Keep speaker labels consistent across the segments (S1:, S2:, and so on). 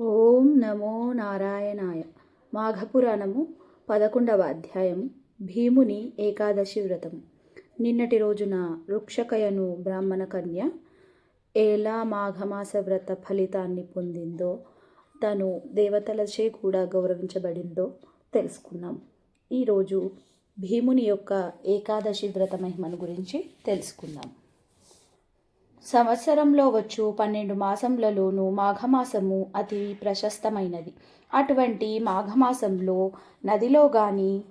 S1: ఓం నమో నారాయణాయ. మాఘపురాణము పదకొండవ అధ్యాయము. భీముని ఏకాదశి వ్రతము. నిన్నటి రోజున వృక్షకయను బ్రాహ్మణ కన్య ఎలా మాఘమాస వ్రత ఫలితాన్ని పొందిందో తను దేవతలచే కూడా గౌరవించబడిందో తెలుసుకున్నాం. ఈరోజు భీముని యొక్క ఏకాదశి వ్రత మహిమను గురించి తెలుసుకుందాం. సంవత్సరంలో వచ్చు పన్నెండు మాసములలోనూ మాఘమాసము అతి ప్రశస్తమైనది. అటువంటి మాఘమాసంలో నదిలో గాని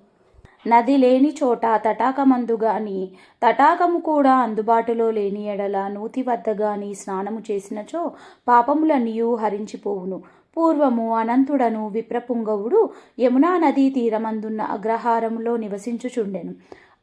S1: నది లేని చోట తటాకమందు గాని తటాకము కూడా అందుబాటులో లేని ఎడల నూతి వద్ద గాని స్నానము చేసినచో పాపములనియు హరించిపోవును. పూర్వము అనంతుడను విప్రపుంగవుడు యమునా నదీ తీరమందున్న అగ్రహారములో నివసించుచుండెను.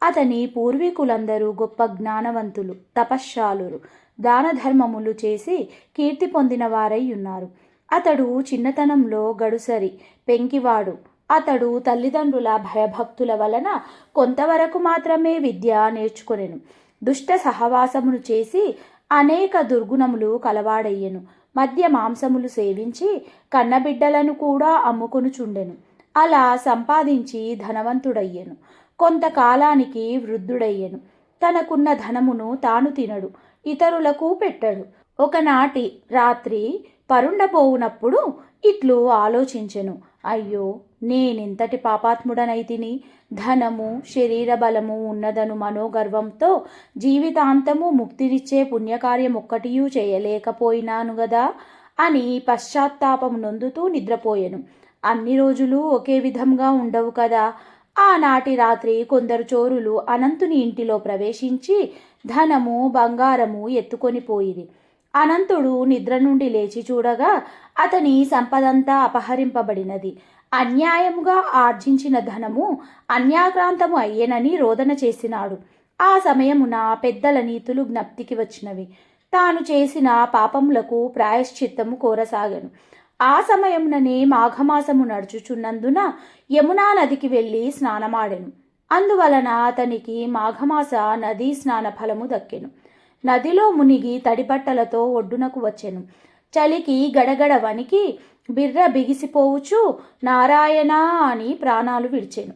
S1: అతని పూర్వీకులందరూ గొప్ప జ్ఞానవంతులు తపశ్శాలురు. దాన ధర్మములు చేసి కీర్తి పొందిన వారై ఉన్నారు. అతడు చిన్నతనంలో గడుసరి పెంకివాడు. అతడు తల్లిదండ్రుల భయభక్తుల వలన కొంతవరకు మాత్రమే విద్య నేర్చుకొనెను. దుష్ట సహవాసమును చేసి అనేక దుర్గుణములు కలవాడయ్యెను. మద్య మాంసములు సేవించి కన్నబిడ్డలను కూడా అమ్ముకొనుచుండెను. అలా సంపాదించి ధనవంతుడయ్యెను. కొంతకాలానికి వృద్ధుడయ్యెను. తనకున్న ధనమును తాను తినడు ఇతరులకు పెట్టడు. ఒకనాటి రాత్రి పరుండబోవునప్పుడు ఇట్లు ఆలోచించెను. అయ్యో నేనెంతటి పాపాత్ముడనైతిని ధనము శరీర బలము ఉన్నదను మనోగర్వంతో జీవితాంతము ముక్తినిచ్చే పుణ్యకార్యం ఒక్కటియూ చేయలేకపోయినాను గదా అని పశ్చాత్తాపం నొందుతూ నిద్రపోయెను. అన్ని రోజులు ఒకే విధంగా ఉండవు కదా ఆనాటి రాత్రి కొందరు చోరులు అనంతుని ఇంటిలో ప్రవేశించి ధనము బంగారము ఎత్తుకొని పోయిరి. అనంతుడు నిద్ర నుండి లేచి చూడగా అతని సంపదంతా అపహరింపబడినది. అన్యాయముగా ఆర్జించిన ధనము అన్యాక్రాంతము అయ్యేనని రోదన చేసినాడు. ఆ సమయమున పెద్దల నీతులు జ్ఞప్తికి వచ్చినవి. తాను చేసిన పాపములకు ప్రాయశ్చిత్తము కోరసాగను. ఆ సమయముననే మాఘమాసము నడుచుచున్నందున యమునా నదికి వెళ్ళి స్నానమాడెను. అందువలన అతనికి మాఘమాస నదీ స్నాన ఫలము దక్కెను. నదిలో మునిగి తడిబట్టలతో ఒడ్డునకు వచ్చెను. చలికి గడగడ వనికి బిర్ర బిగిసిపోవుచు నారాయణ అని ప్రాణాలు విడిచెను.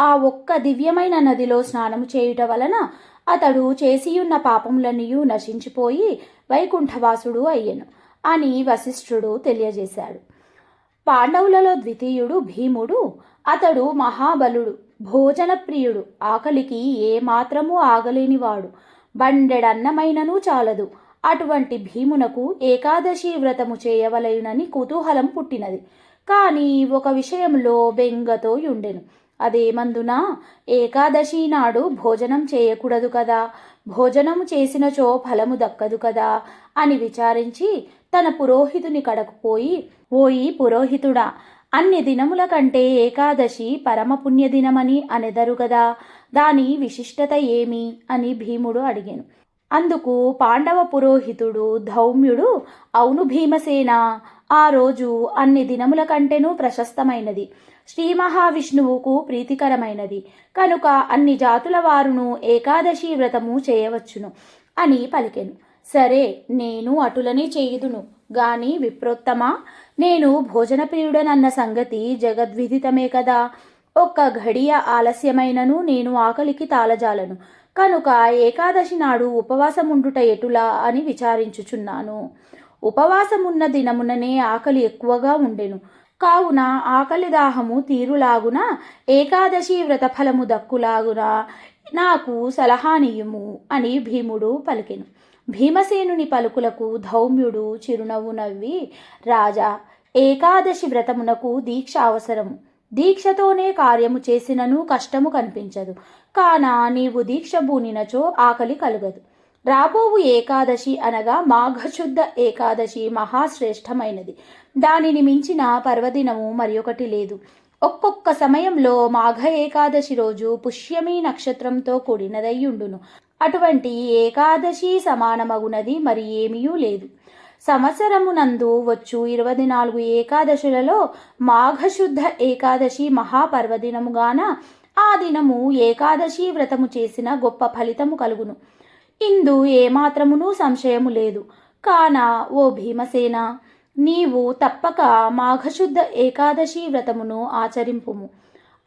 S1: ఆ ఒక్క దివ్యమైన నదిలో స్నానము చేయుట వలన అతడు చేసియున్న పాపములన్నీ నశించిపోయి వైకుంఠవాసుడు అయ్యెను. అని వశిష్ఠుడు తెలియజేశాడు. పాండవులలో ద్వితీయుడు భీముడు అతడు మహాబలుడు భోజన ప్రియుడు ఆకలికి ఏమాత్రమూ ఆగలేనివాడు బండెడన్నమైనను చాలదు. అటువంటి భీమునకు ఏకాదశి వ్రతము చేయవలయునని కుతూహలం పుట్టినది. కానీ ఒక విషయంలో బెంగతో ఉండెను అదేమందున? ఏకాదశి నాడు భోజనం చేయకూడదు కదా? భోజనము చేసినచో ఫలము దక్కదు కదా అని విచారించి తన పురోహితుని కడకు పోయి ఓయి పురోహితుడా అన్ని దినముల కంటే ఏకాదశి పరమ పుణ్యదినమని అనెదరు కదా దాని విశిష్టత ఏమి? అని భీముడు అడిగాను. అందుకు పాండవ పురోహితుడు ధౌమ్యుడు అవును భీమసేన ఆ రోజు అన్ని దినముల కంటేనూ ప్రశస్తమైనది. శ్రీ మహావిష్ణువుకు ప్రీతికరమైనది. కనుక అన్ని జాతుల వారును ఏకాదశి వ్రతము చేయవచ్చును అని పలికెను. సరే నేను అటులనే చేయుదును. గాని విప్రోత్తమా నేను భోజనప్రియుడనన్న సంగతి జగద్విదితమే కదా. ఒక్క ఘడియ ఆలస్యమైనను నేను ఆకలికి తాళజాలను. కనుక ఏకాదశి నాడు ఉపవాసముండుట ఎటులా అని విచారించుచున్నాను. ఉపవాసమున్న దినముననే ఆకలి ఎక్కువగా ఉండెను. కావున ఆకలి దాహము తీరులాగున ఏకాదశి వ్రతఫలము దక్కులాగున నాకు సలహానీయుము అని భీముడు పలికెను. భీమసేనుని పలుకులకు ధౌమ్యుడు చిరునవ్వు నవ్వి రాజా ఏకాదశి వ్రతమునకు దీక్ష అవసరము. దీక్షతోనే కార్యము చేసినను కష్టము కనిపించదు. కాన నీవు దీక్ష బూనినచో ఆకలి కలుగదు. రాబోవు ఏకాదశి అనగా మాఘశుద్ధ ఏకాదశి మహాశ్రేష్టమైనది. దానిని మించిన పర్వదినము మరొకటి లేదు. ఒక్కొక్క సమయంలో మాఘ ఏకాదశి రోజు పుష్యమి నక్షత్రంతో కూడినదయ్యుండును. అటువంటి ఏకాదశి సమానమగునది మరి ఏమీయూ లేదు. సంవత్సరమునందు వచ్చు ఇరవై నాలుగు ఏకాదశులలో మాఘశుద్ధ ఏకాదశి మహాపర్వదినముగాన ఆ దినము ఏకాదశి వ్రతము చేసిన గొప్ప ఫలితము కలుగును. ఇందు ఏమాత్రమునూ సంశయము లేదు. కాన ఓ భీమసేన నీవు తప్పక మాఘశుద్ధ ఏకాదశి వ్రతమును ఆచరింపుము.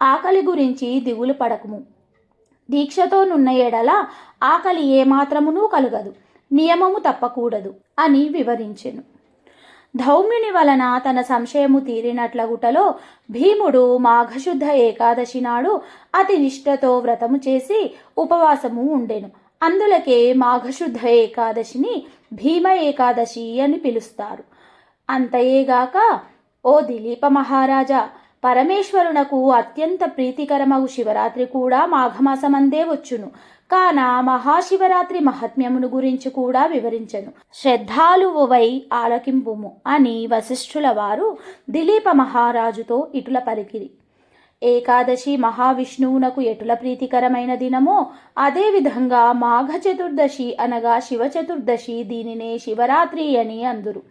S1: ఆకలి గురించి దిగులు పడకుము. దీక్షతో నున్న ఎడల ఆకలి ఏమాత్రమునూ కలుగదు. నియమము తప్పకూడదు అని వివరించెను. ధౌమ్యుని వలన తన సంశయము తీరినట్లగుటలో భీముడు మాఘశుద్ధ ఏకాదశి నాడు అతి నిష్ఠతో వ్రతము చేసి ఉపవాసము ఉండెను. అందులకే మాఘశుద్ధ ఏకాదశిని భీమ ఏకాదశి అని పిలుస్తారు. అంతయేగాక ఓ దిలీప మహారాజా పరమేశ్వరునకు అత్యంత ప్రీతికరమగు శివరాత్రి కూడా మాఘమాసమందే వచ్చును. కాన మహాశివరాత్రి మహాత్మ్యమును గురించి కూడా వివరించను. శ్రద్ధాలువై ఆలకింపుము అని వశిష్ఠుల వారు దిలీప మహారాజుతో ఇటుల పలికిరి ఏకాదశి మహావిష్ణువునకు ఎటుల ప్రీతికరమైన దినమో అదేవిధంగా మాఘ చతుర్దశి అనగా శివ చతుర్దశి దీనినే శివరాత్రి అని అందురు.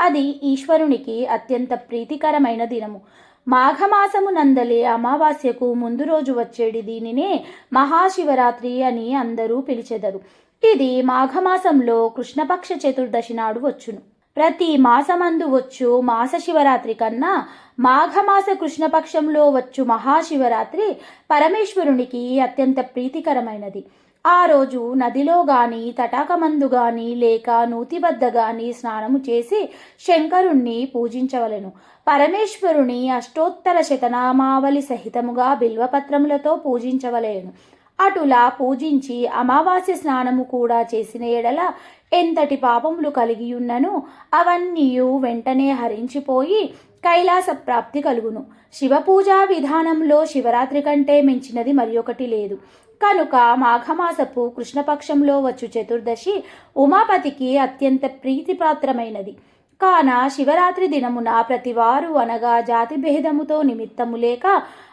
S1: అది ఈశ్వరునికి అత్యంత ప్రీతికరమైన దినము. మాఘమాసము నందలే అమావాస్యకు ముందు రోజు వచ్చేది దీనినే మహాశివరాత్రి అని అందరూ పిలిచెదరు. ఇది మాఘమాసంలో కృష్ణపక్ష చతుర్దశి నాడు వచ్చును. ప్రతి మాసమందు వచ్చు మాస శివరాత్రి కన్నా మాఘమాస కృష్ణపక్షంలో వచ్చు మహాశివరాత్రి పరమేశ్వరునికి అత్యంత ప్రీతికరమైనది. ఆ రోజు నదిలో గాని తటాకమందు గాని లేక నూతి వద్ద గాని స్నానము చేసి శంకరుణ్ణి పూజించవలెను. పరమేశ్వరుని అష్టోత్తర శతనామావళి సహితముగా బిల్వపత్రములతో పూజించవలేను. అటులా పూజించి అమావాస్య స్నానము కూడా చేసిన ఎడల ఎంతటి పాపములు కలిగియున్నను అవన్నీయు వెంటనే హరించిపోయి కైలాస ప్రాప్తి కలుగును. శివ పూజా విధానంలో శివరాత్రి కంటే మించినది మరి ఒకటి లేదు. కనుక మాఘమాసపు కృష్ణపక్షంలో వచ్చు చతుర్దశి ఉమాపతికి అత్యంత ప్రీతిపాత్రమైనది. కాన శివరాత్రి దినమున ప్రతివారు అనగా జాతి భేదముతో నిమిత్తము లేక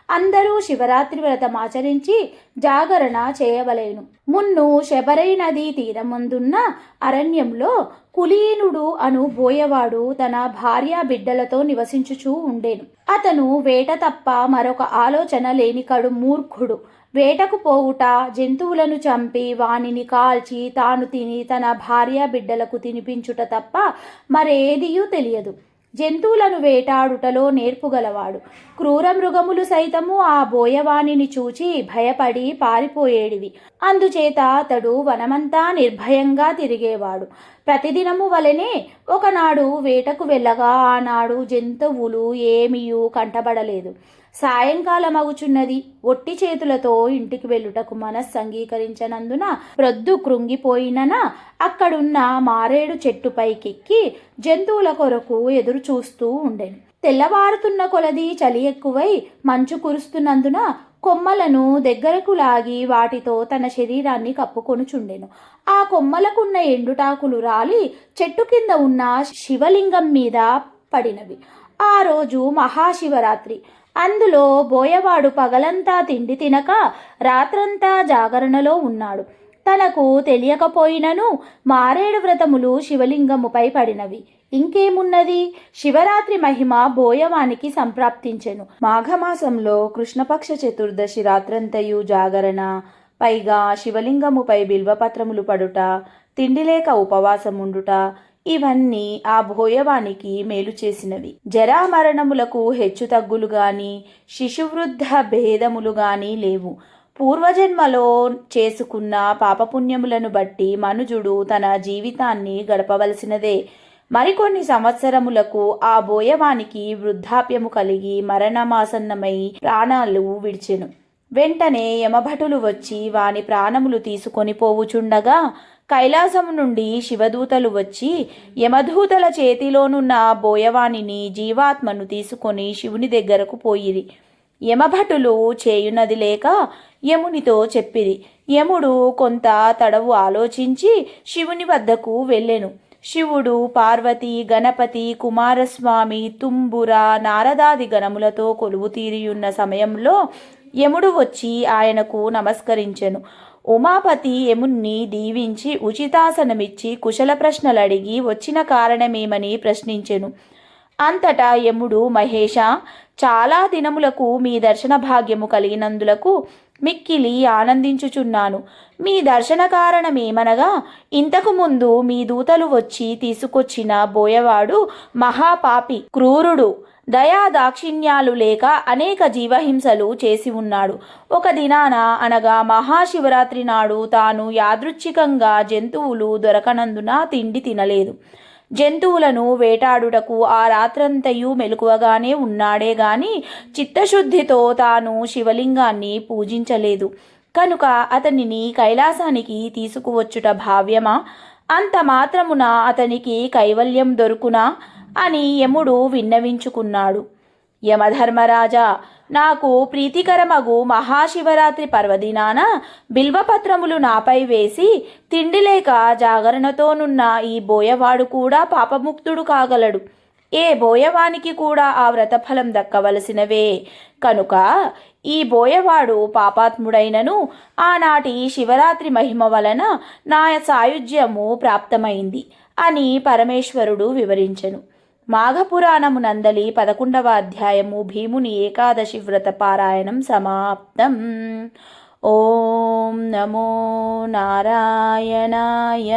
S1: అందరూ శివరాత్రి వ్రతం ఆచరించి జాగరణ చేయవలేను. మున్ను శబరై నదీ తీరముందున్న అరణ్యంలో కులీనుడు అను బోయవాడు తన భార్య బిడ్డలతో నివసించుచూ ఉండేను. అతను వేట తప్ప మరొక ఆలోచన లేని కడు మూర్ఖుడు. వేటకు పోవుట జంతువులను చంపి వానిని కాల్చి తాను తిని తన భార్య బిడ్డలకు తినిపించుట తప్ప మరేదియూ తెలియదు. జంతువులను వేటాడుటలో నేర్పుగలవాడు. క్రూర మృగములు సైతము ఆ బోయవాణిని చూచి భయపడి పారిపోయేడివి. అందుచేత అతడు వనమంతా నిర్భయంగా తిరిగేవాడు. ప్రతిదినము వలెనే ఒకనాడు వేటకు వెళ్ళగా ఆనాడు జంతువులు ఏమీయూ కంటబడలేదు. సాయంకాలమగుచున్నది ఒట్టి చేతులతో ఇంటికి వెళ్ళుటకు మనస్సు అంగీకరించనందున ప్రొద్దు కృంగిపోయినన అక్కడున్న మారేడు చెట్టుపైకెక్కి జంతువుల కొరకు ఎదురు చూస్తూ ఉండెను. తెల్లవారుతున్న కొలది చలి ఎక్కువై మంచు కురుస్తున్నందున కొమ్మలను దగ్గరకు లాగి వాటితో తన శరీరాన్ని కప్పుకొనుచుండెను. ఆ కొమ్మలకున్న ఎండుటాకులు రాలి చెట్టు కింద ఉన్న శివలింగం మీద పడినవి. ఆ రోజు మహాశివరాత్రి. అందులో బోయవాడు పగలంతా తిండి తినక రాత్రంతా జాగరణలో ఉన్నాడు. తనకు తెలియకపోయినను మారేడు వ్రతములు శివలింగముపై పడినవి. ఇంకేమున్నది? శివరాత్రి మహిమ బోయవానికి సంప్రాప్తించెను. మాఘమాసంలో కృష్ణపక్ష చతుర్దశి రాత్రంతయు జాగరణ. పైగా శివలింగముపై బిల్వపత్రములు పడుట తిండి లేక ఉపవాసముండుట ఇవన్నీ ఆ భోయవానికి మేలు చేసినవి. జరామరణములకు హెచ్చు తగ్గులు గాని శిశువృద్ధ భేదములు గాని లేవు. పూర్వజన్మలో చేసుకున్న పాపపుణ్యములను బట్టి మనుజుడు తన జీవితాన్ని గడపవలసినదే. మరికొన్ని సంవత్సరములకు ఆ బోయవానికి వృద్ధాప్యము కలిగి మరణమాసన్నమై ప్రాణాలు విడిచెను. వెంటనే యమభటులు వచ్చి వాని ప్రాణములు తీసుకొని పోవుచుండగా కైలాసము నుండి శివదూతలు వచ్చి యమదూతల చేతిలోనున్న బోయవాణిని జీవాత్మను తీసుకొని శివుని దగ్గరకు పోయిరి. యమభటులు చేయునది లేక యమునితో చెప్పిరి. యముడు కొంత తడవు ఆలోచించి శివుని వద్దకు వెళ్ళెను. శివుడు పార్వతి గణపతి కుమారస్వామి తుంబుర నారదాది గణములతో కొలువు తీరియున్న సమయంలో యముడు వచ్చి ఆయనకు నమస్కరించెను. ఉమాపతి యముణ్ణి దీవించి ఉచితాసనమిచ్చి కుశల ప్రశ్నలు అడిగి వచ్చిన కారణమేమని ప్రశ్నించెను. అంతటా యముడు మహేష చాలా దినములకు మీ దర్శన భాగ్యము కలిగినందులకు మిక్కిలి ఆనందించుచున్నాను. మీ దర్శన కారణమేమనగా ఇంతకు ముందు మీ దూతలు వచ్చి తీసుకొచ్చిన బోయవాడు మహాపాపి క్రూరుడు. దయా దాక్షిణ్యాలు లేక అనేక జీవహింసలు చేసి ఉన్నాడు. ఒక దినాన అనగా మహాశివరాత్రి నాడు తాను యాదృచ్ఛికంగా జంతువులు దొరకనందున తిండి తినలేదు. జంతువులను వేటాడుటకు ఆ రాత్రంతయు మెలకువగానే ఉన్నాడే గాని చిత్తశుద్ధితో తాను శివలింగాన్ని పూజించలేదు. కనుక అతనిని కైలాసానికి తీసుకువచ్చుట భావ్యమా? అంత మాత్రమున అతనికి కైవల్యం దొరుకునా? అని యముడు విన్నవించుకున్నాడు. యమధర్మరాజా నాకు ప్రీతికరమగు మహాశివరాత్రి పర్వదినాన బిల్వపత్రములు నాపై వేసి తిండి లేక జాగరణతోనున్న ఈ బోయవాడు కూడా పాపముక్తుడు కాగలడు. ఏ బోయవానికి కూడా ఆ వ్రతఫలం దక్కవలసినవే. కనుక ఈ బోయవాడు పాపాత్ముడైనను ఆనాటి శివరాత్రి మహిమ వలన నా సాయుధ్యము ప్రాప్తమైంది అని పరమేశ్వరుడు వివరించెను. మాఘపురాణమునందలి పదకొండవ అధ్యాయము భీముని ఏకాదశి వ్రత పారాయణం సమాప్తం. ఓం నమో నారాయణాయ.